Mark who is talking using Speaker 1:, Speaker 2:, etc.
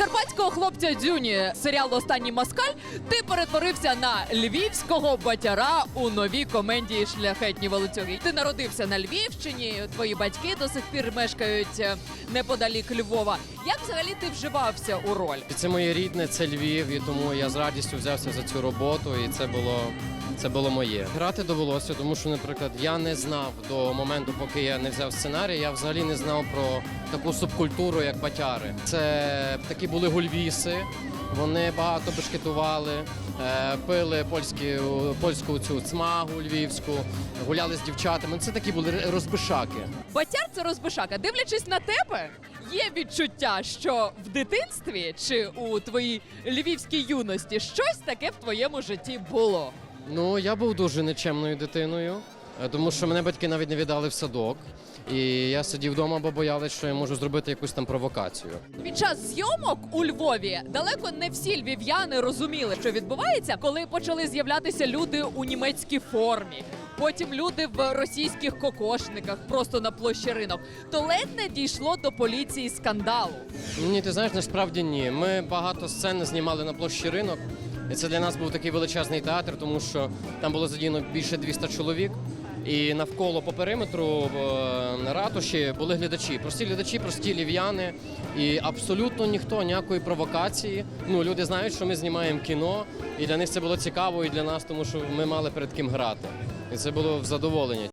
Speaker 1: карпатського хлопця Дзюні серіалу Останній москаль ти перетворився на львівського батяра у новій комедії Шляхетні волоцюги. Ти народився на Львівщині. Твої батьки до сих пір мешкають е, неподалік Львова. Як взагалі ти вживався у роль?
Speaker 2: Це моє рідне, це Львів, і тому я з радістю взявся за цю роботу, і це було. Це було моє. Грати довелося, тому що, наприклад, я не знав до моменту, поки я не взяв сценарій, я взагалі не знав про таку субкультуру, як батяри. Це такі були гульвіси, вони багато бешкетували, е, пили польські, польську цю цмагу львівську, гуляли з дівчатами. Це такі були розбишаки.
Speaker 1: Батяр це розбишака. Дивлячись на тебе, є відчуття, що в дитинстві чи у твоїй львівській юності щось таке в твоєму житті було.
Speaker 2: Ну, я був дуже нечемною дитиною, е, тому що мене батьки навіть не віддали в садок. І я сидів вдома, бо боялись, що я можу зробити якусь там провокацію.
Speaker 1: Під час зйомок у Львові далеко не всі львів'яни розуміли, що відбувається, коли почали з'являтися люди у німецькій формі. Потім люди в російських кокошниках, просто на площі ринок. То ледь не дійшло до поліції скандалу.
Speaker 2: Ні, ти знаєш, насправді ні. Ми багато сцен знімали на площі ринок. І це для нас був такий величезний театр, тому що там було задіяно більше 200 чоловік. І навколо по периметру е, ратуші були глядачі. Прості глядачі, прості лів'яни. І абсолютно ніхто ніякої провокації. Ну, люди знають, що ми знімаємо кіно, і для них це було цікаво, і для нас, тому що ми мали перед ким грати. І це було в задоволення.